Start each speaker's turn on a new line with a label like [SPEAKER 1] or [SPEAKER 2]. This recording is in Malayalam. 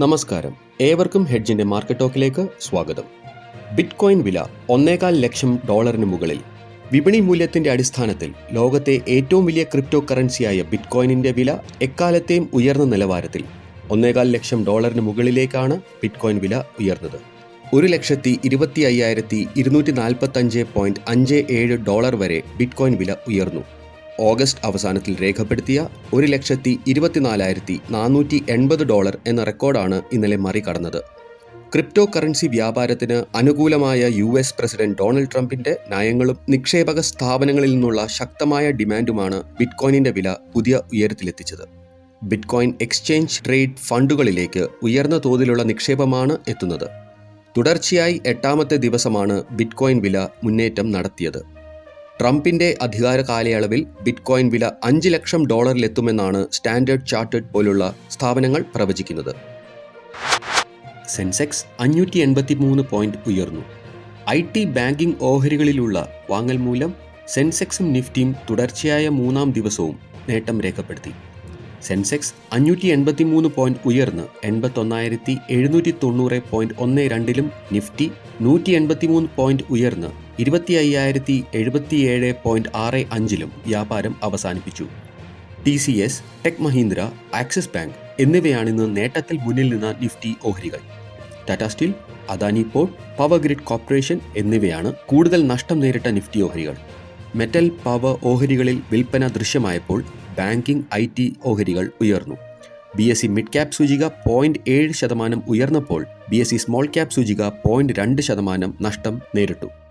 [SPEAKER 1] നമസ്കാരം. ഏവർക്കും ഹെഡ്ജിന്റെ മാർക്കറ്റ് ടോക്കിലേക്ക് സ്വാഗതം. ബിറ്റ്കോയിൻ വില ഒന്നേകാൽ ലക്ഷം ഡോളറിന് മുകളിൽ. വിപണി മൂല്യത്തിന്റെ അടിസ്ഥാനത്തിൽ ലോകത്തെ ഏറ്റവും വലിയ ക്രിപ്റ്റോ കറൻസിയായ ബിറ്റ്കോയിനിന്റെ വില എക്കാലത്തെയും ഉയർന്ന നിലവാരത്തിൽ ഒന്നേകാൽ ലക്ഷം ഡോളറിന് മുകളിലേക്കാണ് ബിറ്റ്കോയിൻ വില ഉയർന്നത്. ഒരു ലക്ഷത്തി ഇരുപത്തി അയ്യായിരത്തി ഇരുന്നൂറ്റി നാൽപ്പത്തി അഞ്ച് പോയിന്റ് അഞ്ച് ഏഴ് ഡോളർ വരെ ബിറ്റ്കോയിൻ വില ഉയർന്നു. ഓഗസ്റ്റ് അവസാനത്തിൽ രേഖപ്പെടുത്തിയ ഒരു ലക്ഷത്തി ഇരുപത്തിനാലായിരത്തി നാനൂറ്റി എൺപത് ഡോളർ എന്ന റെക്കോർഡാണ് ഇന്നലെ മറികടന്നത്. ക്രിപ്റ്റോ കറൻസി വ്യാപാരത്തിന് അനുകൂലമായ യു എസ് പ്രസിഡന്റ് ഡൊണാൾഡ് ട്രംപിന്റെ നയങ്ങളും നിക്ഷേപക സ്ഥാപനങ്ങളിൽ നിന്നുള്ള ശക്തമായ ഡിമാൻഡുമാണ് ബിറ്റ്കോയിനിന്റെ വില പുതിയ ഉയരത്തിലെത്തിച്ചത്. ബിറ്റ്കോയിൻ എക്സ്ചേഞ്ച് ട്രേഡ് ഫണ്ടുകളിലേക്ക് ഉയർന്ന തോതിലുള്ള നിക്ഷേപമാണ് എത്തുന്നത്. തുടർച്ചയായി എട്ടാമത്തെ ദിവസമാണ് ബിറ്റ്കോയിൻ വില മുന്നേറ്റം നടത്തിയത്. ട്രംപിന്റെ അധികാര കാലയളവിൽ ബിറ്റ്കോയിൻ വില അഞ്ച് ലക്ഷം ഡോളറിലെത്തുമെന്നാണ് സ്റ്റാൻഡേർഡ് ചാർട്ടേഡ് പോലുള്ള സ്ഥാപനങ്ങൾ പ്രവചിക്കുന്നത്. സെൻസെക്സ് അഞ്ഞൂറ്റി എൺപത്തി മൂന്ന് പോയിന്റ് ഉയർന്നു. ഐ ടി ബാങ്കിംഗ് ഓഹരികളിലുള്ള വാങ്ങൽ മൂലം സെൻസെക്സും നിഫ്റ്റിയും തുടർച്ചയായ മൂന്നാം ദിവസവും നേട്ടം രേഖപ്പെടുത്തി. സെൻസെക്സ് അഞ്ഞൂറ്റി എൺപത്തി മൂന്ന് പോയിന്റ് ഉയർന്ന് എൺപത്തൊന്നായിരത്തി എഴുന്നൂറ്റി തൊണ്ണൂറ് പോയിന്റ് ഒന്ന് രണ്ടിലും നിഫ്റ്റി നൂറ്റി എൺപത്തി മൂന്ന് പോയിന്റ് ഉയർന്ന് ഇരുപത്തി അയ്യായിരത്തി എഴുപത്തിയേഴ് പോയിന്റ് ആറ് അഞ്ചിലും വ്യാപാരം അവസാനിപ്പിച്ചു. T C S tech Mahindra axis bank എന്നിവയാണ് ഇന്ന് നേട്ടത്തിൽ മുന്നിൽ നിന്ന നിഫ്റ്റി ഓഹരികൾ. Tata steel Adani port power grid corporation എന്നിവയാണ് കൂടുതൽ നഷ്ടം നേരിട്ട നിഫ്റ്റി ഓഹരികൾ. മെറ്റൽ പവർ ഓഹരികളിൽ വിൽപ്പന ദൃശ്യമായപ്പോൾ ബാങ്കിംഗ് ഐ ടി ഓഹരികൾ ഉയർന്നു. B S C mid cap സൂചിക പോയിന്റ് ഏഴ് ശതമാനം ഉയർന്നപ്പോൾ B S C small cap സൂചിക പോയിന്റ് രണ്ട് ശതമാനം നഷ്ടം നേരിട്ടു.